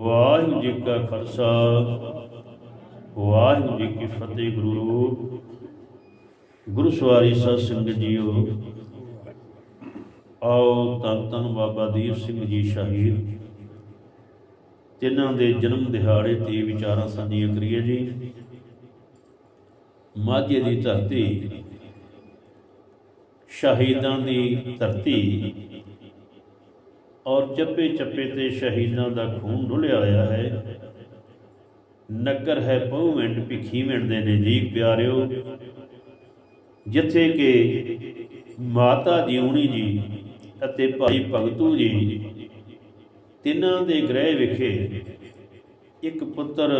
ਵਾਹਿਗੁਰੂ ਜੀ ਕਾ ਖਾਲਸਾ, ਵਾਹਿਗੁਰੂ ਜੀ ਕੀ ਫਤਿਹ ਗੁਰੂ। ਗੁਰੂ ਸਵਾਰੀ ਸਤ ਸੰਗਤ ਜੀਓ, ਆਓ ਧੰਨ ਧੰਨ ਬਾਬਾ ਦੀਪ ਸਿੰਘ ਜੀ ਸ਼ਹੀਦ। ਤਿੰਨਾਂ ਦੇ ਜਨਮ ਦਿਹਾੜੇ ਤੇ ਵਿਚਾਰਾਂ ਸਾਂਝੀਆਂ ਕਰੀਏ ਜੀ। ਮਾਝੇ ਦੀ ਧਰਤੀ, ਸ਼ਹੀਦਾਂ ਦੀ ਧਰਤੀ ਔਰ ਚੱਪੇ ਚੱਪੇ ਤੇ ਸ਼ਹੀਦਾਂ ਦਾ ਖੂਨ ਡੁੱਲਿਆ ਹੋਇਆ ਹੈ। ਨਗਰ ਹੈ ਪਉਵਿੰਡ ਭਿੱਖੀਵਿੰਡ ਦੇ ਨਜ਼ਦੀਕ, ਪਿਆਰਿਓ। ਜਿੱਥੇ ਕਿ ਮਾਤਾ ਜੀਉਣੀ ਜੀ ਅਤੇ ਭਾਈ ਭਗਤੂ ਜੀ ਤਿੰਨਾਂ ਦੇ ਗ੍ਰਹਿ ਵਿਖੇ ਇੱਕ ਪੁੱਤਰ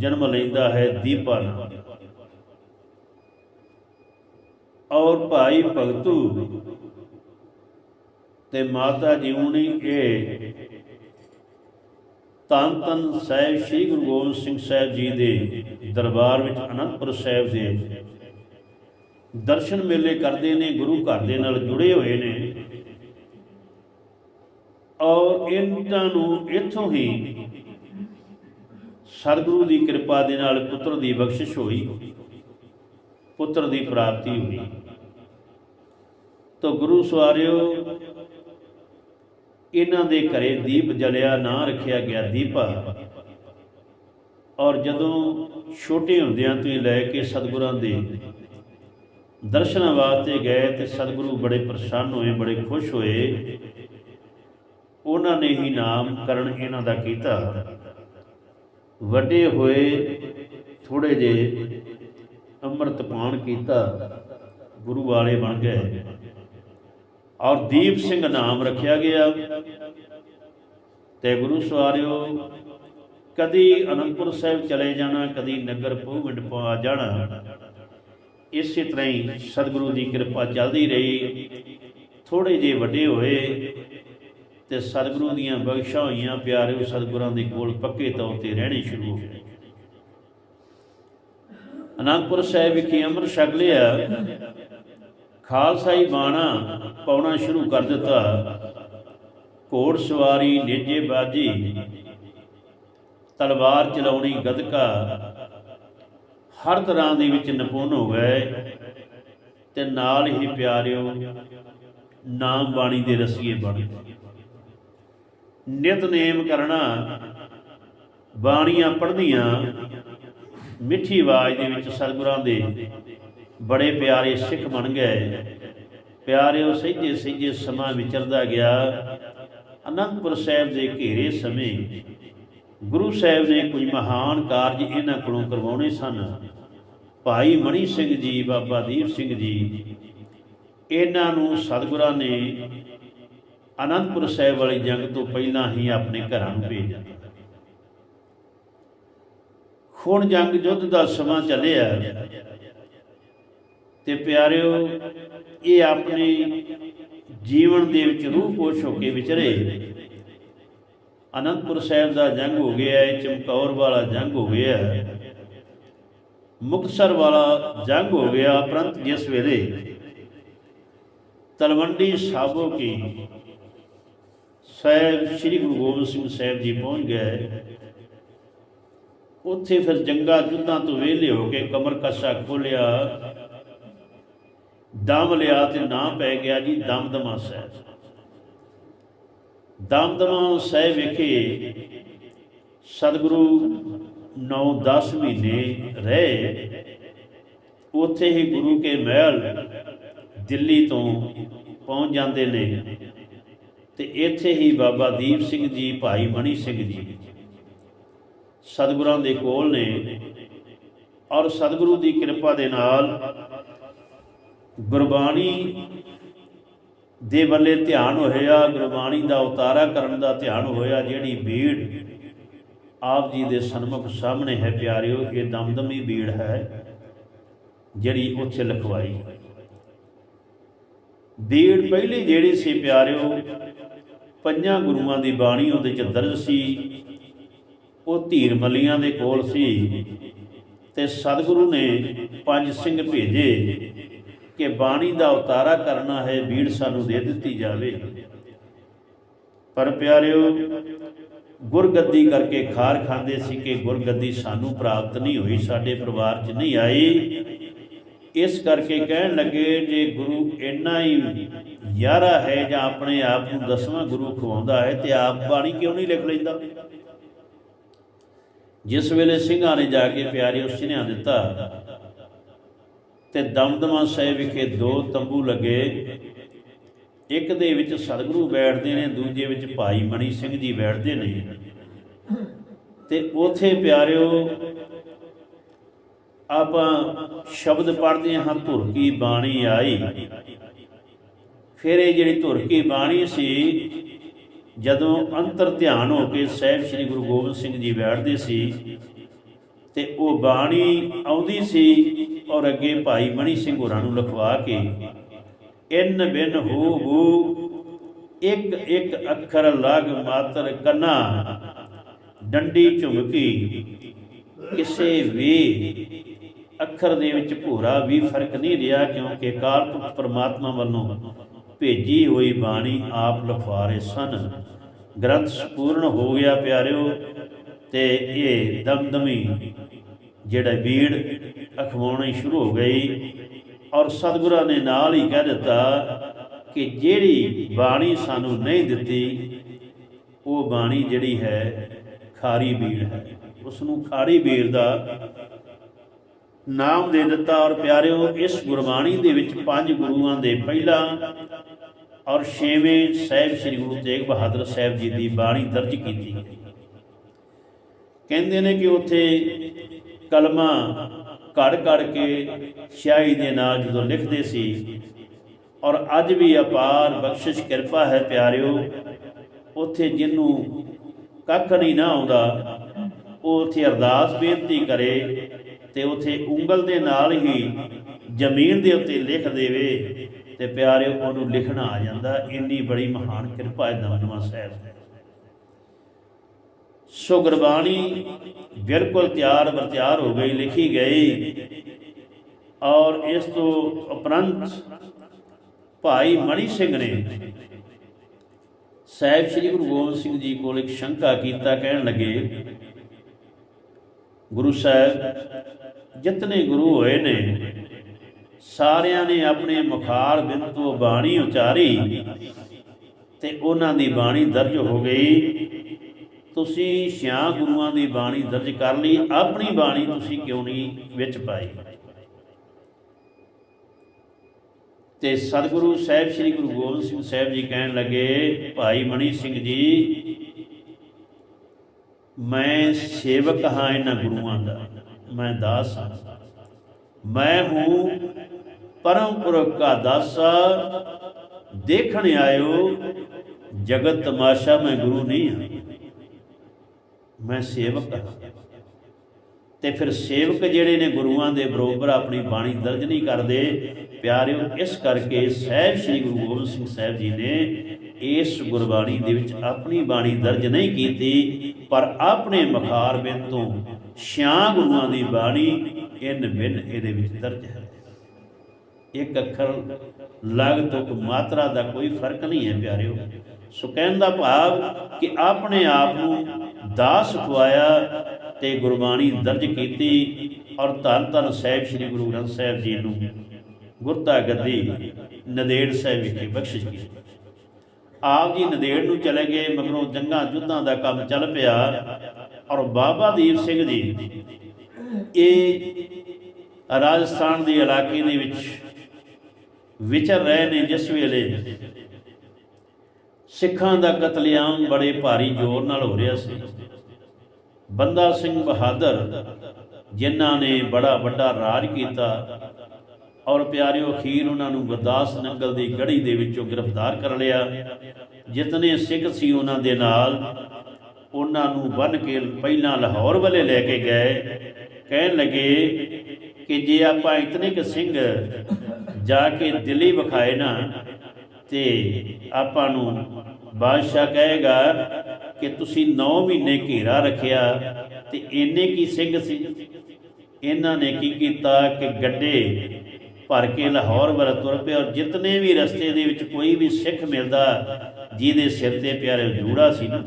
ਜਨਮ ਲੈਂਦਾ ਹੈ ਦੀਪਾ ਨਾਮ ਔਰ ਭਾਈ ਭਗਤੂ ਤੇ ਮਾਤਾ ਜੀਉਣੀ ਇਹ। ਤਨ ਤਨ ਸਾਹਿਬ ਸ੍ਰੀ ਗੁਰੂ ਗੋਬਿੰਦ ਸਿੰਘ ਸਾਹਿਬ ਜੀ ਦੇ ਦਰਬਾਰ ਵਿੱਚ ਅਨੰਦਪੁਰ ਸਾਹਿਬ ਦੇ ਦਰਸ਼ਨ ਮੇਲੇ ਕਰਦੇ ਨੇ, ਗੁਰੂ ਘਰ ਦੇ ਨਾਲ ਜੁੜੇ ਹੋਏ ਨੇ। ਔਰ ਇਹਨਾਂ ਨੂੰ ਇੱਥੋਂ ਹੀ ਸਤਿਗੁਰੂ ਦੀ ਕਿਰਪਾ ਦੇ ਨਾਲ ਪੁੱਤਰ ਦੀ ਬਖਸ਼ਿਸ਼ ਹੋਈ, ਪੁੱਤਰ ਦੀ ਪ੍ਰਾਪਤੀ ਹੋਈ। ਤਾਂ ਗੁਰੂ ਸਵਾਰਿਓ ਇਹਨਾਂ ਦੇ ਘਰੇ ਦੀਪ ਜਲਿਆ ਨਾਂ ਰੱਖਿਆ ਗਿਆ ਦੀਪਾ। ਔਰ ਜਦੋਂ ਛੋਟੇ ਹੁੰਦਿਆਂ ਤੋਂ ਲੈ ਕੇ ਸਤਿਗੁਰਾਂ ਦੇ ਦਰਸ਼ਨਾਂ ਵਾਸਤੇ ਗਏ ਤੇ ਸਤਿਗੁਰੂ ਬੜੇ ਪ੍ਰਸੰਨ ਹੋਏ, ਬੜੇ ਖੁਸ਼ ਹੋਏ। ਉਹਨਾਂ ਨੇ ਹੀ ਨਾਮਕਰਨ ਇਹਨਾਂ ਦਾ ਕੀਤਾ। ਵੱਡੇ ਹੋਏ ਥੋੜੇ ਜੇ ਅੰਮ੍ਰਿਤ ਪਾਣ ਕੀਤਾ, ਗੁਰੂ ਵਾਲੇ ਬਣ ਗਏ। ਔਰ ਦੀਪ ਸਿੰਘ ਨਾਮ ਰੱਖਿਆ ਗਿਆ। ਤੇ ਗੁਰੂ ਸਵਾਰਿਓ, ਕਦੀ ਅਨੰਦਪੁਰ ਸਾਹਿਬ ਚਲੇ ਜਾਣਾ, ਕਦੀ ਨਗਰ ਪਹੁੰਚ ਪਾ ਜਾਣਾ, ਇਸੇ ਤਰ੍ਹਾਂ ਹੀ ਸਤਿਗੁਰੂ ਦੀ ਕਿਰਪਾ ਚੱਲਦੀ ਰਹੀ। ਥੋੜੇ ਜੇ ਵੱਡੇ ਹੋਏ ਤੇ ਸਤਿਗੁਰੂ ਦੀਆਂ ਬਖਸ਼ਾਂ ਹੋਈਆਂ ਪਿਆਰੇ ਸਤਿਗੁਰਾਂ ਦੇ ਕੋਲ ਪੱਕੇ ਤੌਰ ਤੇ ਰਹਿਣੇ ਸ਼ੁਰੂ ਹੋ ਗਏ। ਅਨੰਦਪੁਰ ਸਾਹਿਬ ਵਿਖੇ ਅੰਮ੍ਰਿਤ ਛਕ ਲਿਆ। ਖਾਲਸਾਈ ਬਾਣਾ ਪਾਉਣਾ ਸ਼ੁਰੂ ਕਰ ਦਿੱਤਾ। ਘੋੜ ਸਵਾਰੀ, ਨੇਜੇ ਤਲਵਾਰ ਚਲਾਉਣੀ ਗਦਕਾ, ਹਰ ਤਰ੍ਹਾਂ ਦੇ ਵਿੱਚ ਨਿਪੁੰਨ ਹੋ ਗਏ ਤੇ ਨਾਲ ਹੀ ਪਿਆਰਿਓ, ਨਾਮ ਬਾਣੀ ਦੇ ਰਸੀਏ ਬਣ ਗਏ। ਨਿਤਨੇਮ ਕਰਨਾ ਬਾਣੀਆਂ ਪੜ੍ਹਨੀਆਂ, ਮਿੱਠੀ ਆਵਾਜ਼ ਦੇ ਵਿੱਚ ਸਤਿਗੁਰਾਂ ਦੇ ਬੜੇ ਪਿਆਰੇ ਸਿੱਖ ਬਣ ਗਏ। ਪਿਆਰਿਓ ਸਹਿਜੇ ਸਹਿਜੇ ਸਮਾਂ ਵਿਚਰਦਾ ਗਿਆ। ਅਨੰਦਪੁਰ ਸਾਹਿਬ ਦੇ ਘੇਰੇ ਸਮੇਂ ਗੁਰੂ ਸਾਹਿਬ ਨੇ ਕੁਝ ਮਹਾਨ ਕਾਰਜ ਇਹਨਾਂ ਕੋਲੋਂ ਕਰਵਾਉਣੇ ਸਨ। ਭਾਈ ਮਣੀ ਸਿੰਘ ਜੀ, ਬਾਬਾ ਦੀਪ ਸਿੰਘ ਜੀ, ਇਹਨਾਂ ਨੂੰ ਸਤਿਗੁਰਾਂ ਨੇ ਅਨੰਦਪੁਰ ਸਾਹਿਬ ਵਾਲੀ ਜੰਗ ਤੋਂ ਪਹਿਲਾਂ ਹੀ ਆਪਣੇ ਘਰਾਂ ਨੂੰ ਭੇਜ ਦਿੱਤਾ। ਹੁਣ ਜੰਗ ਯੁੱਧ ਦਾ ਸਮਾਂ ਚੱਲਿਆ। ਤੇ ਪਿਆਰਿਓ, ਇਹ ਆਪਣੇ ਜੀਵਨ ਦੇ ਵਿੱਚ ਰੂਹ ਪੋਸ਼ ਹੋ ਕੇ ਵਿਚਰੇ। ਅਨੰਦਪੁਰ ਸਾਹਿਬ ਦਾ ਜੰਗ ਹੋ ਗਿਆ ਹੈ, ਚਮਕੌਰ ਵਾਲਾ ਜੰਗ ਹੋ ਗਿਆ ਹੈ। ਮੁਕਤਸਰ ਵਾਲਾ ਜੰਗ ਹੋ ਗਿਆ ਪ੍ਰੰਤ ਜਿਸ ਵੇਲੇ ਤਲਵੰਡੀ ਸਾਬੋ ਕੀ ਸਾਹਿਬ ਸ੍ਰੀ ਗੁਰੂ ਗੋਬਿੰਦ ਸਿੰਘ ਸਾਹਿਬ ਜੀ ਪਹੁੰਚ ਗਏ। ਉੱਥੇ ਫਿਰ ਜੰਗਾ ਜੁੱਧਾਂ ਤੋਂ ਵਿਹਲੇ ਹੋ ਕੇ ਕਮਰ ਕਸ਼ਾ ਖੋਲਿਆ। ਦਮ ਲਿਆ ਤੇ ਨਾਂ ਪੈ ਗਿਆ ਜੀ ਦਮਦਮਾ ਸਾਹਿਬ। ਦਮਦਮਾ ਸਾਹਿਬ ਵਿਖੇ ਸਤਿਗੁਰੂ 9-10 ਮਹੀਨੇ ਰਹੇ। ਉੱਥੇ ਹੀ ਗੁਰੂ ਕੇ ਮਹਿਲ ਦਿੱਲੀ ਤੋਂ ਪਹੁੰਚ ਜਾਂਦੇ ਨੇ। ਤੇ ਇੱਥੇ ਹੀ ਬਾਬਾ ਦੀਪ ਸਿੰਘ ਜੀ, ਭਾਈ ਮਣੀ ਸਿੰਘ ਜੀ ਸਤਿਗੁਰਾਂ ਦੇ ਕੋਲ ਨੇ ਔਰ ਸਤਿਗੁਰੂ ਦੀ ਕਿਰਪਾ ਦੇ ਨਾਲ ਗੁਰਬਾਣੀ ਦੇ ਵੱਲੇ ਧਿਆਨ ਹੋਇਆ, ਗੁਰਬਾਣੀ ਦਾ ਉਤਾਰਾ ਕਰਨ ਦਾ ਧਿਆਨ ਹੋਇਆ, ਜਿਹੜੀ ਬੀੜ ਆਪ ਜੀ ਦੇ ਸਨਮੁਖ ਸਾਹਮਣੇ ਹੈ ਪਿਆਰਿਓ, ਇਹ ਦਮਦਮੀ ਬੀੜ ਹੈ, ਜਿਹੜੀ ਉੱਥੇ ਲਿਖਵਾਈ। ਬੀੜ ਪਹਿਲੀ ਜਿਹੜੀ ਸੀ ਪਿਆਰਿਓ, ਪੰਜਾਂ ਗੁਰੂਆਂ ਦੀ ਬਾਣੀ ਉਹਦੇ ਚ ਦਰਜ ਸੀ, ਉਹ ਧੀਰ ਮੱਲੀਆਂ ਦੇ ਕੋਲ ਸੀ, ਤੇ ਸਤਿਗੁਰੂ ਨੇ ਪੰਜ ਸਿੰਘ ਭੇਜੇ। ਕਿ ਬਾਣੀ ਦਾ ਉਤਾਰਾ ਕਰਨਾ ਹੈ, ਬੀੜ ਸਾਨੂੰ ਦੇ ਦਿੱਤੀ ਜਾਵੇ। ਪਰ ਪਿਆਰਿਓ, ਗੁਰਗੱਦੀ ਕਰਕੇ ਖਾਰ ਖਾਂਦੇ ਸੀ ਕਿ ਗੁਰਗੱਦੀ ਸਾਨੂੰ ਪ੍ਰਾਪਤ ਨਹੀਂ ਹੋਈ, ਸਾਡੇ ਪਰਿਵਾਰ 'ਚ ਨਹੀਂ ਆਈ। ਇਸ ਕਰਕੇ ਕਹਿਣ ਲੱਗੇ, ਜੇ ਗੁਰੂ ਇੰਨਾ ਹੀ ਯਾਰਾ ਹੈ ਜਾਂ ਆਪਣੇ ਆਪ ਨੂੰ ਦਸਵਾਂ ਗੁਰੂ ਖਵਾਉਂਦਾ ਹੈ, ਤੇ ਆਪ ਬਾਣੀ ਕਿਉਂ ਨਹੀਂ ਲਿਖ ਲੈਂਦਾ? ਜਿਸ ਵੇਲੇ ਸਿੰਘਾਂ ਨੇ ਜਾ ਕੇ ਪਿਆਰੇ ਉਸ ਦਿੱਤਾ ਤੇ ਦਮਦਮਾ ਸਾਹਿਬ ਵਿਖੇ ਦੋ ਤੰਬੂ ਲੱਗੇ। ਇੱਕ ਦੇ ਵਿੱਚ ਸਤਿਗੁਰੂ ਬੈਠਦੇ ਨੇ, ਦੂਜੇ ਵਿੱਚ ਭਾਈ ਮਣੀ ਸਿੰਘ ਜੀ ਬੈਠਦੇ ਨੇ। ਤੇ ਉਥੇ ਪਿਆਰਿਓ, ਆਪਾਂ ਸ਼ਬਦ ਪੜ੍ਹਦੇ ਹਾਂ, ਧੁਰ ਕੀ ਬਾਣੀ ਆਈ। ਫਿਰ ਇਹ ਜਿਹੜੀ ਧੁਰ ਕੀ ਬਾਣੀ ਸੀ, ਜਦੋਂ ਅੰਤਰ ਧਿਆਨ ਹੋ ਕੇ ਸਾਹਿਬ ਸ੍ਰੀ ਗੁਰੂ ਗੋਬਿੰਦ ਸਿੰਘ ਜੀ ਬੈਠਦੇ ਸੀ, ਤੇ ਉਹ ਬਾਣੀ ਆਉਂਦੀ ਸੀ ਔਰ ਅੱਗੇ ਭਾਈ ਮਣੀ ਸਿੰਘ ਹੋਰਾਂ ਨੂੰ ਲਿਖਵਾ ਕੇ ਇਨ ਬਿਨ ਹੋ ਹੋ ਇੱਕ ਇੱਕ ਅੱਖਰ ਲਗ ਮਾਤਰ ਕੰਨਾ ਡੰਡੀ ਝੁਮਕੀ ਕਿਸੇ ਵੀ ਅੱਖਰ ਦੇ ਵਿੱਚ ਭੂਰਾ ਵੀ ਫ਼ਰਕ ਨਹੀਂ ਰਿਹਾ ਕਿਉਂਕਿ ਕਾਲ ਪੁਰਖ ਪਰਮਾਤਮਾ ਵੱਲੋਂ ਭੇਜੀ ਹੋਈ ਬਾਣੀ ਆਪ ਲਿਖਵਾ ਰਹੇ ਸਨ। ਗ੍ਰੰਥ ਪੂਰਨ ਹੋ ਗਿਆ ਪਿਆਰਿਓ ਤੇ ਇਹ ਦਮਦਮੀ ਜਿਹੜਾ ਬੀੜ ਅਖਵਾਉਣੀ ਸ਼ੁਰੂ ਹੋ ਗਈ ਔਰ ਸਤਿਗੁਰਾਂ ਨੇ ਨਾਲ ਹੀ ਕਹਿ ਦਿੱਤਾ ਕਿ ਜਿਹੜੀ ਬਾਣੀ ਸਾਨੂੰ ਨਹੀਂ ਦਿੱਤੀ, ਉਹ ਬਾਣੀ ਜਿਹੜੀ ਹੈ ਖਾਰੀ ਬੀੜ ਹੈ। ਉਸ ਨੂੰ ਖਾਰੀ ਬੀੜ ਦਾ ਨਾਮ ਦੇ ਦਿੱਤਾ ਔਰ ਪਿਆਰਿਓ, ਇਸ ਗੁਰਬਾਣੀ ਦੇ ਵਿੱਚ ਪੰਜ ਗੁਰੂਆਂ ਦੇ ਪਹਿਲਾ ਔਰ ਛੇਵੇਂ ਸਾਹਿਬ ਸ੍ਰੀ ਗੁਰੂ ਤੇਗ ਬਹਾਦਰ ਸਾਹਿਬ ਜੀ ਦੀ ਬਾਣੀ ਦਰਜ ਕੀਤੀ ਹੈ। ਕਹਿੰਦੇ ਨੇ ਕਿ ਉੱਥੇ ਕਲਮਾ ਘੜ ਘੜ ਕੇ ਸਿਆਹੀ ਦੇ ਨਾਲ ਜਦੋਂ ਲਿਖਦੇ ਸੀ, ਔਰ ਅੱਜ ਵੀ ਅਪਾਰ ਬਖਸ਼ਿਸ਼ ਕਿਰਪਾ ਹੈ ਪਿਆਰਿਓ, ਉੱਥੇ ਜਿਹਨੂੰ ਕੱਖ ਨਹੀਂ ਨਾ ਆਉਂਦਾ, ਉਹ ਉੱਥੇ ਅਰਦਾਸ ਬੇਨਤੀ ਕਰੇ ਤੇ ਉੱਥੇ ਉਂਗਲ ਦੇ ਨਾਲ ਹੀ ਜ਼ਮੀਨ ਦੇ ਉੱਤੇ ਲਿਖ ਦੇਵੇ ਤੇ ਪਿਆਰਿਓ ਉਹਨੂੰ ਲਿਖਣਾ ਆ ਜਾਂਦਾ, ਇੰਨੀ ਬੜੀ ਮਹਾਨ ਕਿਰਪਾ ਹੈ ਦਮਦਮਾ ਸਾਹਿਬ। ਦੀ ਸੋ ਗੁਰਬਾਣੀ ਬਿਲਕੁਲ ਤਿਆਰ ਬਰ ਹੋ ਗਈ, ਲਿਖੀ ਗਈ। ਔਰ ਇਸ ਤੋਂ ਉਪਰੰਤ ਭਾਈ ਮਣੀ ਸਿੰਘ ਨੇ ਸਾਹਿਬ ਸ੍ਰੀ ਗੁਰੂ ਗੋਬਿੰਦ ਸਿੰਘ ਜੀ ਕੋਲ ਇੱਕ ਸ਼ੰਕਾ ਕੀਤਾ, ਕਹਿਣ ਲੱਗੇ, ਗੁਰੂ ਸਾਹਿਬ, ਜਿਤਨੇ ਗੁਰੂ ਹੋਏ ਨੇ, ਸਾਰਿਆਂ ਨੇ ਆਪਣੇ ਮੁਖਾਰ ਬਿੰਦ ਤੋਂ ਬਾਣੀ ਉਚਾਰੀ ਤੇ ਉਹਨਾਂ ਦੀ ਬਾਣੀ ਦਰਜ ਹੋ ਗਈ। ਤੁਸੀਂ ਛਿਆ ਗੁਰੂਆਂ ਦੀ ਬਾਣੀ ਦਰਜ ਕਰ ਲਈ, ਆਪਣੀ ਬਾਣੀ ਤੁਸੀਂ ਕਿਉਂ ਨਹੀਂ ਵਿੱਚ ਪਾਈ? ਤੇ ਸਤਿਗੁਰੂ ਸਾਹਿਬ, ਸ੍ਰੀ ਗੁਰੂ ਗੋਬਿੰਦ ਸਿੰਘ ਸਾਹਿਬ ਜੀ ਕਹਿਣ ਲੱਗੇ, ਭਾਈ ਮਣੀ ਸਿੰਘ ਜੀ, ਮੈਂ ਸੇਵਕ ਹਾਂ ਇਹਨਾਂ ਗੁਰੂਆਂ ਦਾ, ਮੈਂ ਦਾਸ ਹਾਂ। ਮੈਂ ਹੂੰ ਪਰਮ ਪੁਰਖ ਦਾ ਦਾਸਾ, ਦੇਖਣ ਆਇਓ ਜਗਤ ਤਮਾਸ਼ਾ ਮੈਂ ਗੁਰੂ ਨਹੀਂ ਹਾਂ। ਮੈਂ ਸੇਵਕ ਹਾਂ। ਤੇ ਫਿਰ ਸੇਵਕ ਜਿਹੜੇ ਨੇ ਗੁਰੂਆਂ ਦੇ ਬਰੋਬਰ ਆਪਣੀ ਬਾਣੀ ਦਰਜ ਨਹੀਂ ਕਰਦੇ, ਪਿਆਰਿਓ, ਇਸ ਕਰਕੇ ਸਹਿਬ ਸ੍ਰੀ ਗੁਰੂ ਗੋਬਿੰਦ ਸਿੰਘ ਸਾਹਿਬ ਜੀ ਨੇ ਇਸ ਗੁਰਬਾਣੀ ਦੇ ਵਿੱਚ ਆਪਣੀ ਬਾਣੀ ਦਰਜ ਨਹੀਂ ਕੀਤੀ, ਪਰ ਆਪਣੇ ਮਖਾਰ ਬਿੰਦ ਤੋਂ ਛਿਆ ਗੁਰੂਆਂ ਦੀ ਬਾਣੀ ਇਨ ਬਿਨ ਇਹਦੇ ਵਿੱਚ ਦਰਜ ਹੈ। ਇੱਕ ਅੱਖਰ ਲਗ ਤੋਂ ਮਾਤਰਾ ਦਾ ਕੋਈ ਫ਼ਰਕ ਨਹੀਂ ਹੈ, ਪਿਆਰਿਓ। ਸੋ ਕਹਿਣ ਦਾ ਭਾਵ ਕਿ ਆਪਣੇ ਆਪ ਨੂੰ ਦਾਸ ਖਵਾਇਆ ਤੇ ਗੁਰਬਾਣੀ ਦਰਜ ਕੀਤੀ ਔਰ ਧੰਨ ਧੰਨ ਸਾਹਿਬ ਸ੍ਰੀ ਗੁਰੂ ਗ੍ਰੰਥ ਸਾਹਿਬ ਜੀ ਨੂੰ ਗੁਰਤਾ ਗੱਦੀ ਨਦੇੜ ਸਾਹਿਬ ਵਿਖੇ ਬਖਸ਼ਿਸ਼ ਕੀਤੀ। ਆਪ ਜੀ ਨਦੇੜ ਨੂੰ ਚਲੇ ਗਏ, ਮਗਰੋਂ ਜੰਗਾਂ ਜੁੱਧਾਂ ਦਾ ਕੰਮ ਚੱਲ ਪਿਆ ਔਰ ਬਾਬਾ ਦੀਪ ਸਿੰਘ ਜੀ ਇਹ ਰਾਜਸਥਾਨ ਦੇ ਇਲਾਕੇ ਦੇ ਵਿੱਚ ਵਿਚਰ ਰਹੇ ਨੇ ਜਿਸ ਵੇਲੇ ਸਿੱਖਾਂ ਦਾ ਕਤਲੇਆਮ ਬੜੇ ਭਾਰੀ ਜ਼ੋਰ ਨਾਲ ਹੋ ਰਿਹਾ ਸੀ। ਬੰਦਾ ਸਿੰਘ ਬਹਾਦਰ, ਜਿਨ੍ਹਾਂ ਨੇ ਬੜਾ ਵੱਡਾ ਰਾਜ ਕੀਤਾ ਔਰ ਪਿਆਰਿਓ ਅਖੀਰ ਉਹਨਾਂ ਨੂੰ ਗੁਰਦਾਸ ਨੰਗਲ ਦੀ ਗੜੀ ਦੇ ਵਿੱਚੋਂ ਗ੍ਰਿਫਤਾਰ ਕਰ ਲਿਆ। ਜਿਤਨੇ ਸਿੱਖ ਸੀ ਉਹਨਾਂ ਦੇ ਨਾਲ, ਉਹਨਾਂ ਨੂੰ ਬੰਨ ਕੇ ਪਹਿਲਾਂ ਲਾਹੌਰ ਵੱਲੇ ਲੈ ਕੇ ਗਏ। ਕਹਿਣ ਲੱਗੇ ਕਿ ਜੇ ਆਪਾਂ ਇਤਨੇ ਕਿ ਸਿੰਘ ਜਾ ਕੇ ਦਿੱਲੀ ਵਿਖਾਏ ਨਾ ਤੇ ਆਪਾਂ ਨੂੰ ਬਾਦਸ਼ਾਹ ਕਹੇਗਾ ਕਿ ਤੁਸੀਂ 9 ਮਹੀਨੇ ਘੇਰਾ ਰੱਖਿਆ ਤੇ ਇੰਨੇ ਕੀ ਸਿੰਘ ਸੀ? ਇਹਨਾਂ ਨੇ ਕੀ ਕੀਤਾ ਕਿ ਗੱਡੇ ਭਰ ਕੇ ਲਾਹੌਰ ਵੱਲ ਤੁਰ ਪਏ ਔਰ ਜਿਤਨੇ ਵੀ ਰਸਤੇ ਦੇ ਵਿੱਚ ਕੋਈ ਵੀ ਸਿੱਖ ਮਿਲਦਾ, ਜਿਹਦੇ ਸਿਰ ਤੇ ਪਿਆਰੇ ਜੂੜਾ ਸੀ ਨਾ,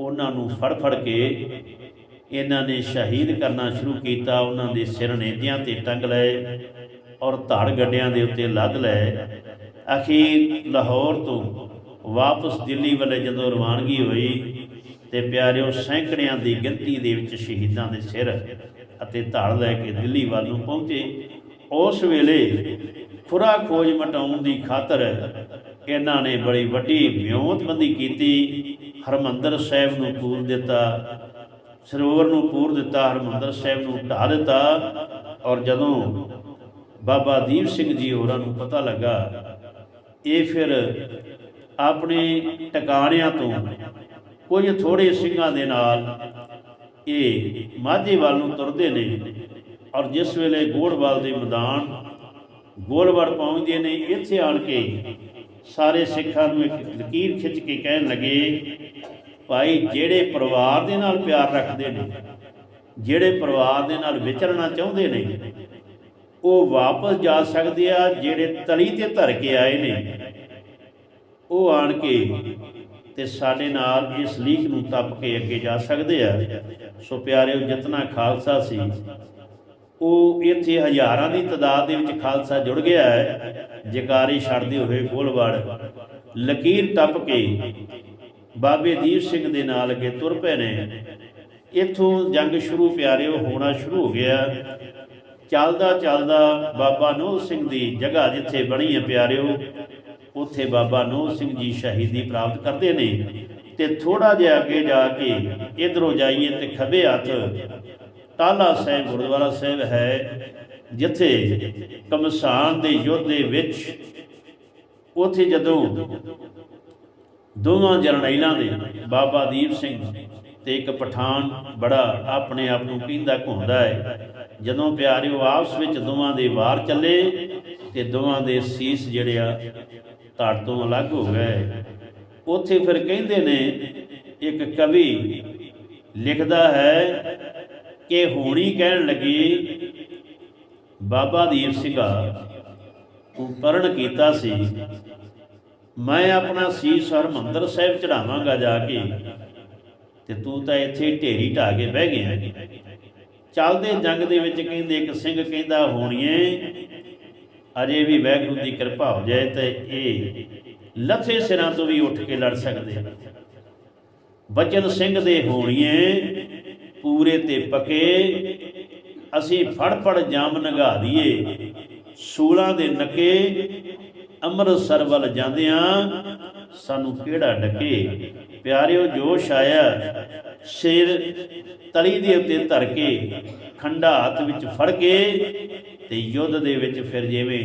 ਉਹਨਾਂ ਨੂੰ ਫੜ ਫੜ ਕੇ ਇਹਨਾਂ ਨੇ ਸ਼ਹੀਦ ਕਰਨਾ ਸ਼ੁਰੂ ਕੀਤਾ, ਉਹਨਾਂ ਦੇ ਸਿਰ ਨੇਜਿਆਂ ਤੇ ਟੰਗ ਲਏ ਔਰ ਧੜ ਗੱਡਿਆਂ ਦੇ ਉੱਤੇ ਲੱਦ ਲਏ। ਅਖੀਰ ਲਾਹੌਰ ਤੋਂ ਵਾਪਸ ਦਿੱਲੀ ਵੱਲੇ ਜਦੋਂ ਰਵਾਨਗੀ ਹੋਈ ਤੇ ਪਿਆਰਿਓ ਸੈਂਕੜਿਆਂ ਦੀ ਗਿਣਤੀ ਦੇ ਵਿੱਚ ਸ਼ਹੀਦਾਂ ਦੇ ਸਿਰ ਅਤੇ ਧੜ ਲੈ ਕੇ ਦਿੱਲੀ ਵੱਲ ਨੂੰ ਪਹੁੰਚੇ, ਉਸ ਵੇਲੇ ਖੁਰਾ ਖੋਜ ਮਟਾਉਣ ਦੀ ਖਾਤਰ ਇਹਨਾਂ ਨੇ ਬੜੀ ਵੱਡੀ ਵਿਉਂਤਬੰਦੀ ਕੀਤੀ। ਹਰਮੰਦਰ ਸਾਹਿਬ ਨੂੰ ਪੂਰ ਦਿੱਤਾ, ਸਰੋਵਰ ਨੂੰ ਪੂਰ ਦਿੱਤਾ, ਹਰਮੰਦਰ ਸਾਹਿਬ ਨੂੰ ਢਾ ਦਿੱਤਾ ਔਰ ਜਦੋਂ ਬਾਬਾ ਦੀਪ ਸਿੰਘ ਜੀ ਹੋਰਾਂ ਨੂੰ ਪਤਾ ਲੱਗਾ ਇਹ ਫਿਰ ਆਪਣੇ ਟਿਕਾਣਿਆਂ ਤੋਂ ਕੁਝ ਥੋੜੇ ਸਿੰਘਾਂ ਦੇ ਨਾਲ ਇਹ ਮਾਝੇ ਵੱਲ ਨੂੰ ਤੁਰਦੇ ਨੇ ਔਰ ਜਿਸ ਵੇਲੇ ਗੋੜਵਾਲ ਦੇ ਮੈਦਾਨ ਗੋਲਵੜ ਪਹੁੰਚਦੇ ਨੇ, ਇੱਥੇ ਆਣ ਕੇ ਸਾਰੇ ਸਿੱਖਾਂ ਨੂੰ ਇੱਕ ਲਕੀਰ ਖਿੱਚ ਕੇ ਕਹਿਣ ਲੱਗੇ, ਭਾਈ, ਜਿਹੜੇ ਪਰਿਵਾਰ ਦੇ ਨਾਲ ਪਿਆਰ ਰੱਖਦੇ ਨੇ, ਜਿਹੜੇ ਪਰਿਵਾਰ ਦੇ ਨਾਲ ਵਿਚਰਨਾ ਚਾਹੁੰਦੇ ਨੇ ਉਹ ਵਾਪਸ ਜਾ ਸਕਦੇ ਆ ਜਿਹੜੇ ਤਲੀ ਤੇ ਧਰ ਕੇ ਆਏ ਨੇ। ਉਹ ਆਣ ਕੇ ਤੇ ਸਾਡੇ ਨਾਲ ਇਸ ਲੀਕ ਨੂੰ ਤੱਪ ਕੇ ਅੱਗੇ ਜਾ ਸਕਦੇ ਆ। ਸੋ ਪਿਆਰਿਓ, ਜਿਤਨਾ ਖਾਲਸਾ ਸੀ, ਉਹ ਇੱਥੇ ਹਜ਼ਾਰਾਂ ਦੀ ਤਾਦਾਦ ਦੇ ਵਿੱਚ ਖਾਲਸਾ ਜੁੜ ਗਿਆ ਹੈ। ਜਕਾਰੀ ਛੱਡਦੇ ਹੋਏ ਗੋਲਵਾੜ ਲਕੀਰ ਟੱਪ ਕੇ ਬਾਬੇ ਦੀਪ ਸਿੰਘ ਦੇ ਨਾਲ ਅੱਗੇ ਤੁਰ ਪਏ ਨੇ। ਇੱਥੋਂ ਜੰਗ ਸ਼ੁਰੂ ਪਿਆਰਿਓ, ਹੋਣਾ ਸ਼ੁਰੂ ਹੋ ਗਿਆ। ਚੱਲਦਾ ਚੱਲਦਾ ਬਾਬਾ ਨੂਰ ਸਿੰਘ ਦੀ ਜਗ੍ਹਾ ਜਿੱਥੇ ਬਣੀ ਹੈ ਪਿਆਰਿਓ, ਉੱਥੇ ਬਾਬਾ ਨੂਰ ਸਿੰਘ ਜੀ ਸ਼ਹੀਦੀ ਪ੍ਰਾਪਤ ਕਰਦੇ ਨੇ ਤੇ ਥੋੜਾ ਜਿਹਾ ਅੱਗੇ ਜਾ ਕੇ ਇਧਰੋਂ ਜਾਈਏ ਤੇ ਖੱਬੇ ਹੱਥ ਟਾਲਾ ਸਾਹਿਬ ਗੁਰਦੁਆਰਾ ਸਾਹਿਬ ਹੈ, ਜਿੱਥੇ ਕਮਸਾਨ ਦੇ ਯੁੱਧ ਦੇ ਵਿੱਚ ਉੱਥੇ ਜਦੋਂ ਦੋਵਾਂ ਜਰਨੈਲਾਂ ਦੇ ਬਾਬਾ ਦੀਪ ਸਿੰਘ ਤੇ ਇੱਕ ਪਠਾਨ ਬੜਾ ਆਪਣੇ ਆਪ ਨੂੰ ਕਹਿੰਦਾ ਘੁੰਮਦਾ ਹੈ ਜਦੋਂ ਪਿਆਰਿਓ ਆਪਸ ਵਿੱਚ ਦੋਵਾਂ ਦੇ ਵਾਰ ਚੱਲੇ ਤੇ ਦੋਵਾਂ ਦੇ ਸੀਸ ਜਿਹੜੇ ਆ ਧੜ ਤੋਂ ਅਲੱਗ ਹੋ ਗਏ। ਉੱਥੇ ਫਿਰ ਕਹਿੰਦੇ ਨੇ, ਇੱਕ ਕਵੀ ਲਿਖਦਾ ਹੈ ਕਿ ਹੋਣੀ ਕਹਿਣ ਲੱਗੀ, ਬਾਬਾ ਦੀਪ ਸਿੰਘਾ, ਤੂੰ ਪਰਣ ਕੀਤਾ ਸੀ। ਮੈਂ ਆਪਣਾ ਸੀਸ ਹਰਮੰਦਰ ਸਾਹਿਬ ਚੜਾਵਾਂਗਾ ਜਾ ਕੇ ਤੇ ਤੂੰ ਤਾਂ ਇੱਥੇ ਢੇਰੀ ਢਾ ਕੇ ਬਹਿ ਗਿਆ। ਚੱਲਦੇ ਜੰਗ ਦੇ ਵਿੱਚ ਕਹਿੰਦੇ ਇੱਕ ਸਿੰਘ ਕਹਿੰਦਾ, ਹੋਣੀਏ, ਅਜੇ ਵੀ ਵੈਗੁਰੂ ਦੀ ਕਿਰਪਾ ਹੋ ਜਾਏ ਤੇ ਇਹ ਲੱਥੇ ਸਿਰਾਂ ਤੋਂ ਵੀ ਉੱਠ ਕੇ ਲੜ ਸਕਦੇ ਬਚਨ ਸਿੰਘ ਦੇ ਹੋਣੀਏ, ਪੂਰੇ ਤੇ ਪਕੇ, ਅਸੀਂ ਫੜ ਫੜ ਜਾਮ ਨਗਾ ਦਈਏ। ਸੂਲਾਂ ਦੇ ਨੱਕੇ ਅੰਮ੍ਰਿਤਸਰ ਵੱਲ ਜਾਂਦਿਆਂ ਸਾਨੂੰ ਕਿਹੜਾ ਡੱਕੇ? ਪਿਆਰਿਓ, ਜੋਸ਼ ਆਇਆ। ਸਿਰ ਤਲੀ ਦੇ ਉੱਤੇ ਧਰ ਕੇ ਖੰਡਾ ਹੱਥ ਵਿੱਚ ਫੜ ਕੇ ਤੇ ਯੁੱਧ ਦੇ ਵਿੱਚ ਫਿਰ ਜਿਵੇਂ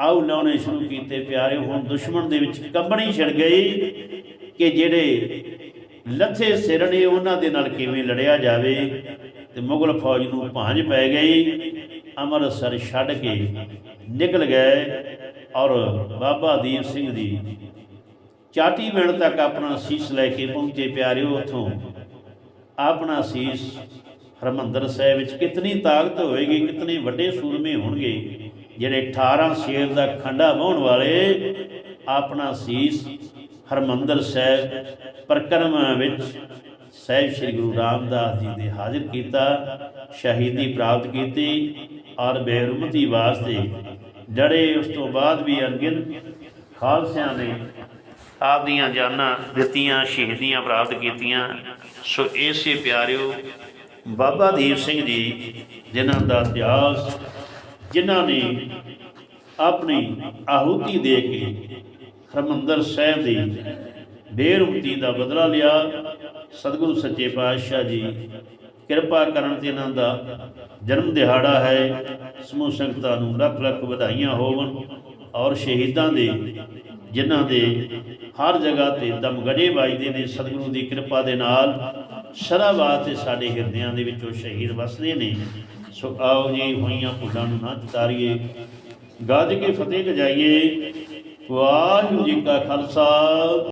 ਆਉ ਲਾਉਣੇ ਸ਼ੁਰੂ ਕੀਤੇ ਪਿਆਰਿਓ ਹੁਣ ਦੁਸ਼ਮਣ ਦੇ ਵਿੱਚ ਕੰਬਣੀ ਛਿੜ ਗਈ ਕਿ ਜਿਹੜੇ ਲੱਥੇ ਸਿਰ ਨੇ ਉਹਨਾਂ ਦੇ ਨਾਲ ਕਿਵੇਂ ਲੜਿਆ ਜਾਵੇ ਤੇ ਮੁਗਲ ਫੌਜ ਨੂੰ ਭਾਂਜ ਪੈ ਗਈ, ਅੰਮ੍ਰਿਤਸਰ ਛੱਡ ਕੇ ਨਿਕਲ ਗਏ ਔਰ ਬਾਬਾ ਦੀਪ ਸਿੰਘ ਦੀ ਚਾਟੀ ਮਿੰਟ ਤੱਕ ਆਪਣਾ ਸੀਸ ਲੈ ਕੇ ਪਹੁੰਚੇ ਪਿਆਰਿਓ ਉਥੋਂ। ਆਪਣਾ ਸੀਸ ਹਰਮੰਦਰ ਸਾਹਿਬ ਵਿੱਚ ਕਿਤਨੀ ਤਾਕਤ ਹੋਏਗੀ ਕਿਤਨੇ ਵੱਡੇ ਸੂਰਮੇ ਹੋਣਗੇ, ਜਿਹੜੇ 18 ਸ਼ੇਰ ਦਾ ਖੰਡਾ ਵਾਹਣ ਵਾਲੇ ਆਪਣਾ ਸੀਸ ਹਰਮੰਦਰ ਸਾਹਿਬ ਪਰਕਰਮਾ ਵਿੱਚ ਸਹਿਬ ਸ੍ਰੀ ਗੁਰੂ ਰਾਮਦਾਸ ਜੀ ਨੇ ਹਾਜ਼ਰ ਕੀਤਾ, ਸ਼ਹੀਦੀ ਪ੍ਰਾਪਤ ਕੀਤੀ ਔਰ ਬੇਰੁਮਤੀ ਵਾਸਤੇ ਡਰੇ, ਉਸ ਤੋਂ ਬਾਅਦ ਵੀ ਅਣਗਿਣ ਖਾਲਸਿਆਂ ਨੇ ਆਪ ਦੀਆਂ ਜਾਨਾਂ ਦਿੱਤੀਆਂ, ਸ਼ਹੀਦੀਆਂ ਪ੍ਰਾਪਤ ਕੀਤੀਆਂ। ਸੋ ਇਸੇ ਪਿਆਰਿਓ, ਬਾਬਾ ਦੀਪ ਸਿੰਘ ਜੀ, ਜਿਨ੍ਹਾਂ ਦਾ ਇਤਿਹਾਸ, ਜਿਨ੍ਹਾਂ ਨੇ ਆਪਣੀ ਆਹੂਤੀ ਦੇ ਕੇ ਹਰਮੰਦਰ ਸਾਹਿਬ ਦੀ ਬੇਰੁਕਤੀ ਦਾ ਬਦਲਾ ਲਿਆ, ਸਤਿਗੁਰੂ ਸੱਚੇ ਪਾਤਸ਼ਾਹ ਜੀ, ਕਿਰਪਾ ਕਰਨ ਤੇ ਇਹਨਾਂ ਦਾ ਜਨਮ ਦਿਹਾੜਾ ਹੈ। ਸਮੂਹ ਸੰਗਤਾਂ ਨੂੰ ਲੱਖ ਲੱਖ ਵਧਾਈਆਂ ਹੋਵਨ ਔਰ ਸ਼ਹੀਦਾਂ ਦੇ, ਜਿਨ੍ਹਾਂ ਦੇ ਹਰ ਜਗ੍ਹਾ ਤੇ ਦਮਗੜੇ ਵੱਜਦੇ ਨੇ, ਸਤਿਗੁਰੂ ਦੀ ਕਿਰਪਾ ਦੇ ਨਾਲ ਸਦਾ 'ਤੇ ਸਾਡੇ ਹਿਰਦਿਆਂ ਦੇ ਵਿੱਚੋਂ ਸ਼ਹੀਦ ਵਸਦੇ ਨੇ। ਸੋ ਆਓ ਜੀ, ਹੋਈਆਂ ਭੁੱਲਾਂ ਨੂੰ ਨਾ ਚਤਾਰੀਏ। ਗੱਜ ਕੇ ਫਤਿਹ ਗਜਾਈਏ। ਵਾਹਿਗੁਰੂ ਜੀ ਕਾ ਖਾਲਸਾ।